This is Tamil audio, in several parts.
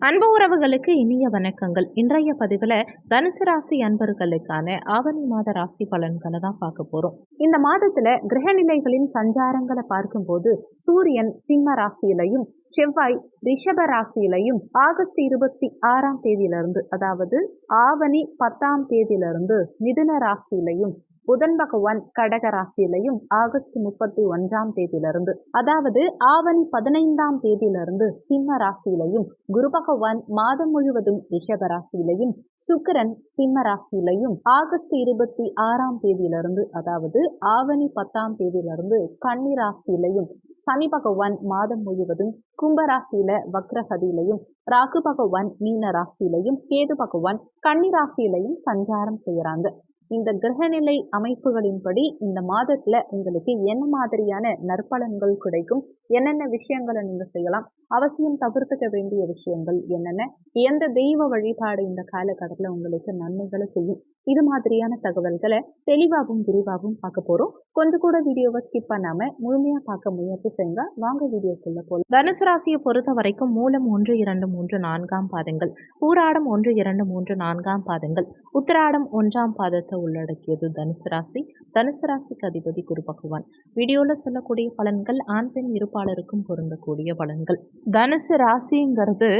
அன்பு உறவுகளுக்கு இனிய வணக்கங்கள். இன்றைய பதிவில் தனுசு ராசி அன்பர்களுக்கான ஆவணி மாத ராசி பலன்களை தான் பார்க்க போகிறோம் இந்த மாதத்தில் கிரகநிலைகளின் சஞ்சாரங்களை பார்க்கும்போது சூரியன் சிம்ம ராசியிலையும் செவ்வாய் ரிஷப ராசியிலையும் ஆகஸ்ட் இருபத்தி ஆறாம் தேதியிலிருந்து அதாவது ஆவணி பத்தாம் தேதியிலிருந்து மிதுன ராசியிலையும் புதன் பகவான் கடக ராசியிலையும் ஆகஸ்ட் முப்பத்தி ஒன்றாம் தேதியிலிருந்து அதாவது ஆவணி பதினைந்தாம் தேதியிலிருந்து சிம்ம ராசியிலையும் குரு பகவான் மாதம் முழுவதும் ரிஷப ராசியிலையும் சுக்கிரன் சிம்ம ராசியிலையும் ஆகஸ்ட் இருபத்தி ஆறாம் தேதியிலிருந்து அதாவது ஆவணி பத்தாம் தேதியிலிருந்து கன்னி ராசியிலையும் சனி பகவான் மாதம் முழுவதும் கும்பராசியில வக்ரகதியிலையும் ராகு பகவான் மீன ராசியிலையும் கேது பகவான் கன்னி ராசியிலையும் சஞ்சாரம் செய்யறாங்க இந்த கிரகநிலை அமைப்புகளின்படி இந்த மாதத்துல உங்களுக்கு என்ன மாதிரியான நற்பலன்கள் கிடைக்கும்? என்னென்ன விஷயங்களை நீங்க செய்யலாம்? அவசியம் தவிர்த்துக்க வேண்டிய விஷயங்கள் என்னென்ன? எந்த தெய்வ வழிபாடு இந்த காலகட்டத்தில் உங்களுக்கு நன்மைகளை செய்யும்? இது மாதிரியான தகவல்களை தெளிவாகவும் விரிவாகவும் பார்க்க போறோம். கொஞ்சம் கூட வீடியோவை ஸ்கிப் பண்ணாம முழுமையா பார்க்க முயற்சி செய்யுங்க. வாங்க வீடியோக்குள்ள போல தனுசு ராசியை பொறுத்த வரைக்கும் மூலம் ஒன்று இரண்டு மூன்று நான்காம் பாதங்கள். பூராடம் ஒன்று இரண்டு மூன்று நான்காம் பாதங்கள். உத்திராடம் ஒன்றாம் பாதத்தை உள்ளடக்கியது தனுசு ராசி. தனுசு ராசிக்கு அதிபதி குரு பகவான். வீடியோவில் சொல்லக்கூடிய பலன்கள் ஆண் பெண் இருப்பாளருக்கும் பொருந்தக்கூடிய பலன்கள். தனுசு ராசிங்கிறது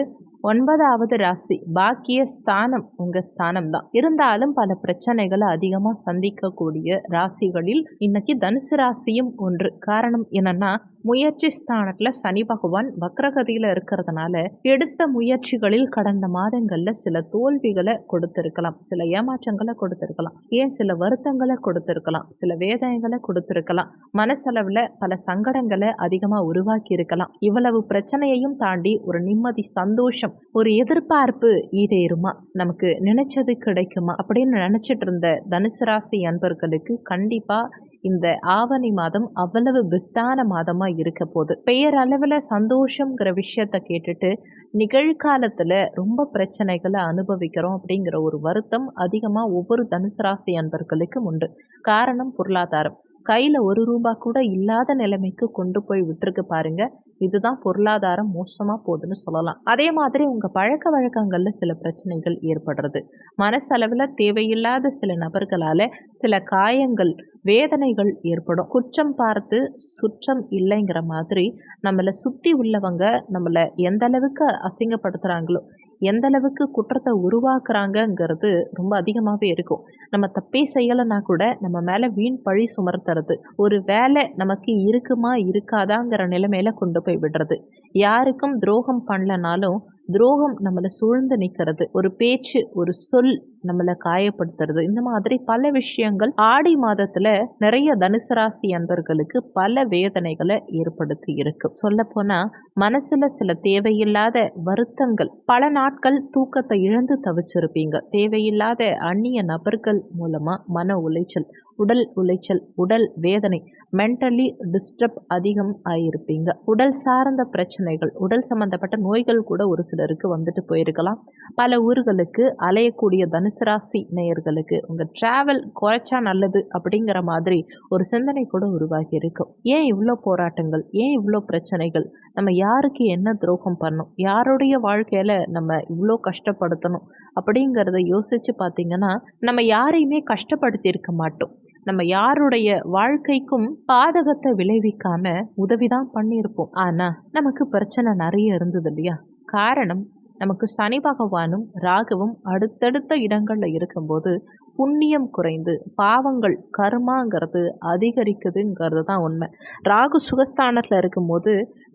ஒன்பதாவது ராசி பாக்கிய ஸ்தானம் உங்க ஸ்தானம் தான் இருந்தாலும் பல பிரச்சனைகளை அதிகமாக சந்திக்கக்கூடிய ராசிகளில் இன்னைக்கு தனுசு ராசியும் ஒன்று. காரணம் என்னன்னா முயற்சி ஸ்தானத்தில் சனி பகவான் வக்ரகதியில் இருக்கிறதுனால எடுத்த முயற்சிகளில் கடந்த மாதங்களில் சில தோல்விகளை கொடுத்திருக்கலாம். சில ஏமாற்றங்களை கொடுத்திருக்கலாம். ஏன் சில வருத்தங்களை கொடுத்திருக்கலாம். சில வேதனைகளை கொடுத்திருக்கலாம். மனசளவில் பல சங்கடங்களை அதிகமாக உருவாக்கி இருக்கலாம் இவ்வளவு பிரச்சனையையும் தாண்டி ஒரு நிம்மதி சந்தோஷம் ஒரு எதிர்பார்ப்பு ஈடேறுமா? நமக்கு நினைச்சது கிடைக்குமா? அப்படின்னு நினைச்சிட்டு இருந்த தனுசு ராசி அன்பர்களுக்கு கண்டிப்பாக இந்த ஆவணி மாதம் அவ்வளவு பிஸ்தான மாதமா இருக்க போகுது. பெயர் அளவில் சந்தோஷங்கிற விஷயத்த கேட்டுட்டு நிகழ்காலத்துல ரொம்ப பிரச்சனைகளை அனுபவிக்கிறோம் அப்படிங்கிற ஒரு வருத்தம் அதிகமா ஒவ்வொரு தனுசு ராசி அன்பர்களுக்கும் உண்டு. காரணம் பொருளாதாரம். கையில் ஒரு ரூபா கூட இல்லாத நிலைமைக்கு கொண்டு போய் விட்டுருக்கு பாருங்க. இதுதான் பொருளாதாரம் மோசமாக போகுதுன்னு சொல்லலாம். அதே மாதிரி உங்கள் பழக்க வழக்கங்களில் சில பிரச்சனைகள் ஏற்படுறது. மனசளவில் தேவையில்லாத சில நபர்களால் சில காயங்கள் வேதனைகள் ஏற்படும். குற்றம் பார்த்து சுற்றம் இல்லைங்கிற மாதிரி நம்மளை சுற்றி உள்ளவங்க நம்மளை எந்த அளவுக்கு அசிங்கப்படுத்துகிறாங்களோ எந்த அளவுக்கு குற்றத்தை உருவாக்குறாங்கங்கிறது ரொம்ப அதிகமாகவே இருக்கும். நம்ம தப்பே செய்யலைன்னா கூட நம்ம மேலே வீண் பழி சுமர்த்துறது. ஒரு வேலை நமக்கு இருக்குமா இருக்காதாங்கிற நிலைமையில கொண்டு போய் விடுறது. யாருக்கும் துரோகம் பண்ணலனாலும் துரோகம் நம்மளை சூழ்ந்து நிற்கிறது ஒரு பேச்சு ஒரு சொல் நம்மளை காயப்படுத்துறது. இந்த மாதிரி பல விஷயங்கள் ஆடி மாதத்துல நிறைய தனுசு ராசி அன்பர்களுக்கு பல வேதனைகளை ஏற்படுத்தி இருக்கு. சொல்ல போனா மனசுல சில தேவையில்லாத வருத்தங்கள் பல நாட்கள் தூக்கத்தை இழந்து தவிச்சிருப்பீங்க. தேவையில்லாத அந்நிய நபர்கள் மூலமா மன உளைச்சல் உடல் உளைச்சல் உடல் வேதனை மென்டலி டிஸ்டர்ப் அதிகம் ஆகியிருப்பீங்க உடல் சார்ந்த பிரச்சனைகள் உடல் சம்பந்தப்பட்ட நோய்கள் கூட ஒரு சிலருக்கு வந்துட்டு போயிருக்கலாம். பல ஊர்களுக்கு அலையக்கூடிய தனுசு ராசி நேயர்களுக்கு உங்கள் ட்ராவல் குறைச்சா நல்லது அப்படிங்கிற மாதிரி ஒரு சிந்தனை கூட உருவாகி இருக்கும் ஏன் இவ்வளோ போராட்டங்கள்? ஏன் இவ்வளோ பிரச்சனைகள்? நம்ம யாருக்கு என்ன துரோகம் பண்ணணும்? யாருடைய வாழ்க்கையில் நம்ம இவ்வளோ கஷ்டப்படுத்தணும்? அப்படிங்கிறத யோசித்து பார்த்தீங்கன்னா நம்ம யாரையுமே கஷ்டப்படுத்தியிருக்க மாட்டோம். நம்ம யாருடைய வாழ்க்கைக்கும் பாதகத்தை விளைவிக்காம உதவிதான் பண்ணியிருப்போம். ஆனா நமக்கு பிரச்சனை நிறைய இருந்தது இல்லையா? காரணம் நமக்கு சனி பகவானும் ராகுவும் அடுத்தடுத்த இடங்களில் இருக்கும்போது புண்ணியம் குறைந்து பாவங்கள் கர்மாங்கிறது அதிகரிக்குதுங்கிறது தான் உண்மை. ராகு சுகஸ்தானத்தில் இருக்கும்போது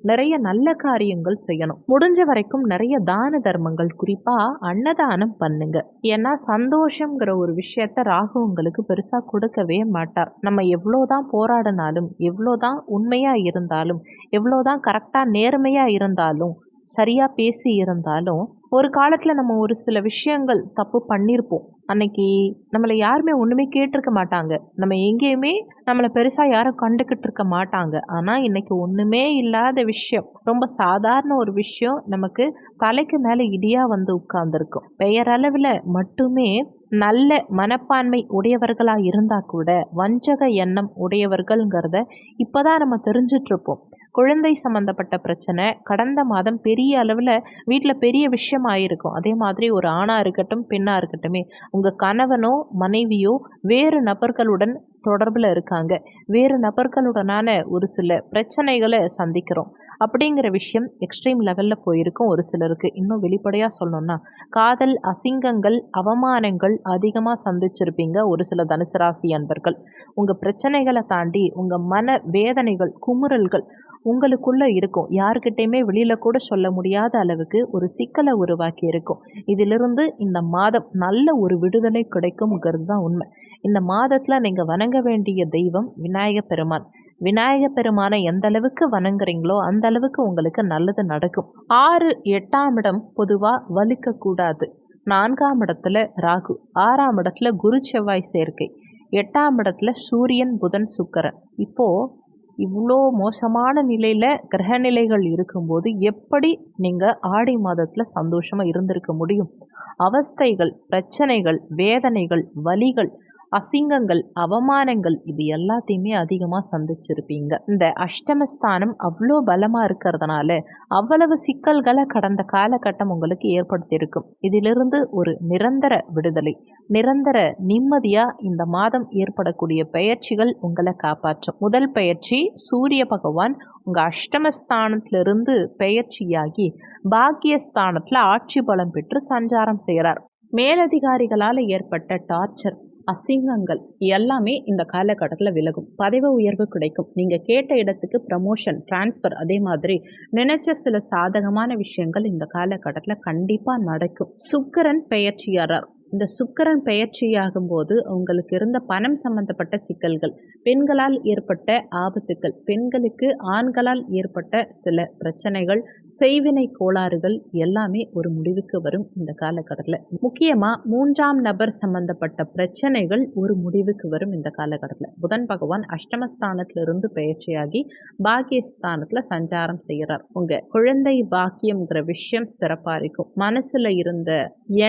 நிறைய நல்ல காரியங்கள் செய்யணும். முடிஞ்ச வரைக்கும் நிறைய தான தர்மங்கள் குறிப்பாக அன்னதானம் பண்ணுங்க. ஏன்னா சந்தோஷங்கிற ஒரு விஷயத்த ராகு உங்களுக்கு பெருசாக கொடுக்கவே மாட்டார். நம்ம எவ்வளோதான் போராடினாலும் எவ்வளோதான் உண்மையாக இருந்தாலும் எவ்வளோதான் கரெக்டாக நேர்மையாக இருந்தாலும் சரியாக பேசி இருந்தாலும் ஒரு காலத்தில் நம்ம ஒரு சில விஷயங்கள் தப்பு பண்ணியிருப்போம் அன்னைக்கு நம்மளை யாருமே ஒன்றுமே கேட்டிருக்க மாட்டாங்க. நம்ம எங்கேயுமே நம்மளை பெருசாக யாரும் கண்டுக்கிட்டு இருக்க மாட்டாங்க. ஆனால் இன்னைக்கு ஒன்றுமே இல்லாத விஷயம் ரொம்ப சாதாரண ஒரு விஷயம் நமக்கு தலைக்கு மேலே இடியாக வந்து உட்கார்ந்துருக்கும். பெயரளவில் மட்டுமே நல்ல மனப்பான்மை உடையவர்களாக இருந்தால் கூட வஞ்சக எண்ணம் உடையவர்கள்ங்கிறத இப்போ தான் நம்ம தெரிஞ்சிட்ருப்போம் குழந்தை சம்மந்தப்பட்ட பிரச்சனை கடந்த மாதம் பெரிய அளவில் வீட்டில் பெரிய விஷயம் ஆயிருக்கும் அதே மாதிரி ஒரு ஆணாக இருக்கட்டும் பெண்ணாக இருக்கட்டுமே உங்கள் கணவனோ மனைவியோ வேறு நபர்களுடன் தொடர்பில் இருக்காங்க. வேறு நபர்களுடனான ஒரு சில பிரச்சனைகளை சந்திக்கிறோம். அப்படிங்கிற விஷயம் எக்ஸ்ட்ரீம் லெவலில் போயிருக்கும் ஒரு சிலருக்கு. இன்னும் வெளிப்படையாக சொல்லணும்னா காதல் அசிங்கங்கள் அவமானங்கள் அதிகமாக சந்திச்சிருப்பீங்க ஒரு சில தனுசு ராசி அன்பர்கள். உங்கள் பிரச்சனைகளை தாண்டி உங்கள் மன வேதனைகள் குமுறல்கள் உங்களுக்குள்ளே இருக்கும். யாருக்கிட்டையுமே வெளியில் கூட சொல்ல முடியாத அளவுக்கு ஒரு சிக்கலை உருவாக்கி இருக்கும். இதிலிருந்து இந்த மாதம் நல்ல ஒரு விடுதலை கிடைக்கும்ங்கிறது தான் உண்மை. இந்த மாதத்தில் நீங்கள் வணங்க வேண்டிய தெய்வம் விநாயக பெருமான் விநாயக பெருமானை எந்த அளவுக்கு வணங்குறீங்களோ அந்த அளவுக்கு உங்களுக்கு நல்லது நடக்கும். ஆறு எட்டாம் இடம் பொதுவாக வலிக்கக்கூடாது நான்காம் இடத்துல ராகு ஆறாம் இடத்துல குரு செவ்வாய் சேர்க்கை எட்டாம் இடத்துல சூரியன் புதன் சுக்கரன். இப்போது இவ்வளோ மோசமான நிலையில் கிரகநிலைகள் இருக்கும்போது எப்படி நீங்கள் ஆடி மாதத்தில் சந்தோஷமாக இருந்திருக்க முடியும்? அவஸ்தைகள் பிரச்சனைகள் வேதனைகள் வலிகள் அசிங்கங்கள் அவமானங்கள் இது எல்லாத்தையுமே அதிகமாக சந்திச்சிருப்பீங்க. இந்த அஷ்டமஸ்தானம் அவ்வளோ பலமாக இருக்கிறதுனால அவ்வளவு சிக்கல்களை கடந்த காலகட்டம் உங்களுக்கு ஏற்படுத்தியிருக்கும். இதிலிருந்து ஒரு நிரந்தர விடுதலை நிரந்தர நிம்மதியாக இந்த மாதம் ஏற்படக்கூடிய பயிற்சிகள் உங்களை காப்பாற்றும். முதல் பயிற்சி சூரிய பகவான் உங்கள் அஷ்டமஸ்தானத்திலிருந்து பயிற்சியாகி பாக்கியஸ்தானத்தில் ஆட்சி பலம் பெற்று சஞ்சாரம் செய்கிறார் மேலதிகாரிகளால் ஏற்பட்ட டார்ச்சர் அசிங்கங்கள் எல்லாமே இந்த காலகட்டத்தில் விலகும். பதவி உயர்வு கிடைக்கும். நீங்கள் கேட்ட இடத்துக்கு ப்ரமோஷன் டிரான்ஸ்ஃபர் அதே மாதிரி நினைச்ச சில சாதகமான விஷயங்கள் இந்த காலகட்டத்தில் கண்டிப்பாக நடக்கும். சுக்கரன் பெயர்ச்சியாரார் இந்த சுக்கரன் பெயர்ச்சியாகும் போது உங்களுக்கு இருந்த பணம் சம்பந்தப்பட்ட சிக்கல்கள் பெண்களால் ஏற்பட்ட ஆபத்துக்கள் பெண்களுக்கு ஆண்களால் ஏற்பட்ட சில பிரச்சனைகள் செய்வினை கோளாறுகள் எல்லாமே ஒரு முடிவுக்கு வரும் இந்த காலகட்டத்தில். முக்கியமாக மூன்றாம் நபர் சம்பந்தப்பட்ட பிரச்சனைகள் ஒரு முடிவுக்கு வரும் இந்த காலகட்டத்தில். புதன் பகவான் அஷ்டமஸ்தானத்திலிருந்து பயிற்சியாகி பாக்கியஸ்தானத்தில் சஞ்சாரம் செய்கிறார் உங்கள் குழந்தை பாக்கியம்ங்கிற விஷயம் சிறப்பாக இருக்கும். மனசில் இருந்த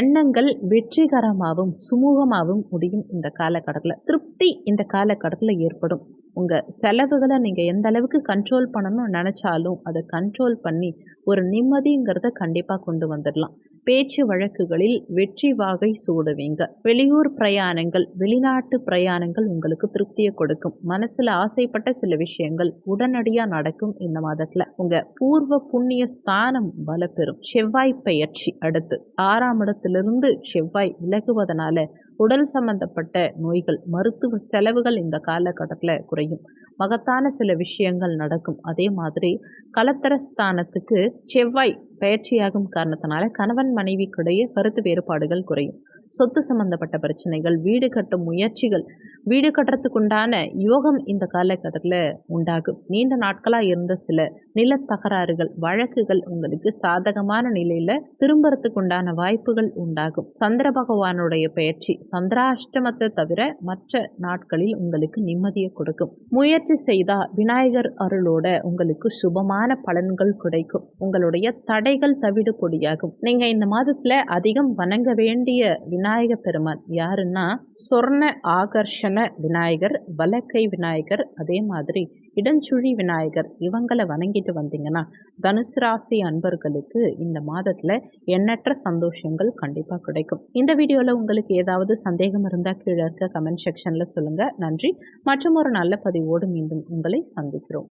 எண்ணங்கள் வெற்றிகரமாகவும் சுமூகமாகவும் முடியும் இந்த காலகட்டத்தில். திருப்தி இந்த காலகட்டத்தில் ஏற்படும். உங்கள் செலவுகளை நீங்கள் எந்த அளவுக்கு கண்ட்ரோல் பண்ணணும்னு நினச்சாலும் அதை கண்ட்ரோல் பண்ணி ஒரு நிம்மதிங்கிறத கண்டிப்பாக கொண்டு வந்துடலாம் பேச்சு வழக்குகளில் வெற்றி வாகை சூடுவீங்க. வெளியூர் பிரயாணங்கள் வெளிநாட்டு பிரயாணங்கள் உங்களுக்கு திருப்தியை கொடுக்கும். மனசில் ஆசைப்பட்ட சில விஷயங்கள் உடனடியாக நடக்கும் இந்த மாதத்தில். உங்கள் பூர்வ புண்ணிய ஸ்தானம் பலப்பெறும். செவ்வாய் பெயர்ச்சி அடுத்து. ஆறாம் இடத்திலிருந்து செவ்வாய் விலகுவதனால உடல் சம்பந்தப்பட்ட நோய்கள் மருத்துவ செலவுகள் இந்த காலகட்டத்தில் குறையும். மகத்தான சில விஷயங்கள் நடக்கும். அதே மாதிரி கலத்தரஸ்தானத்துக்கு செவ்வாய் பயிற்சியாகும் காரணத்தினால கணவன் மனைவிக்கிடையே கருத்து வேறுபாடுகள் குறையும். சொத்து சம்பந்தப்பட்ட பிரச்சனைகள் வீடு கட்டும் முயற்சிகள் வீடு கட்டுறதுக்குண்டான யோகம் இந்த காலகட்டத்தில் உண்டாகும். நீண்ட நாட்களாக இருந்த சில நில தகராறுகள் வழக்குகள் உங்களுக்கு சாதகமான நிலையில் திரும்புறதுக்கு உண்டான வாய்ப்புகள் உண்டாகும். சந்திர பகவானுடைய பயிற்சி சந்திராஷ்டமத்தை தவிர மற்ற நாட்களில் உங்களுக்கு நிம்மதியை கொடுக்கும். முயற்சி செய்தால் விநாயகர் அருளோட உங்களுக்கு சுபமான பலன்கள் கிடைக்கும். உங்களுடைய தடைகள் தவிடு பொடியாகும் நீங்கள் இந்த மாதத்தில் அதிகம் வணங்க வேண்டிய விநாயக பெருமான் யாருன்னா சொர்ண ஆகர்ஷன் ஆகர்ஷண விநாயகர் வலக்கை விநாயகர் அதே மாதிரி இடஞ்சுழி விநாயகர் இவங்களை வணங்கிட்டு வந்தீங்கன்னா தனுசு ராசி அன்பர்களுக்கு இந்த மாதத்தில் எண்ணற்ற சந்தோஷங்கள் கண்டிப்பாக கிடைக்கும். இந்த வீடியோவில் உங்களுக்கு ஏதாவது சந்தேகம் இருந்தால் கீழே இருக்க கமெண்ட் செக்ஷனில் சொல்லுங்கள் நன்றி. மற்றும் ஒரு நல்ல பதிவோடு மீண்டும் உங்களை சந்திக்கிறோம்.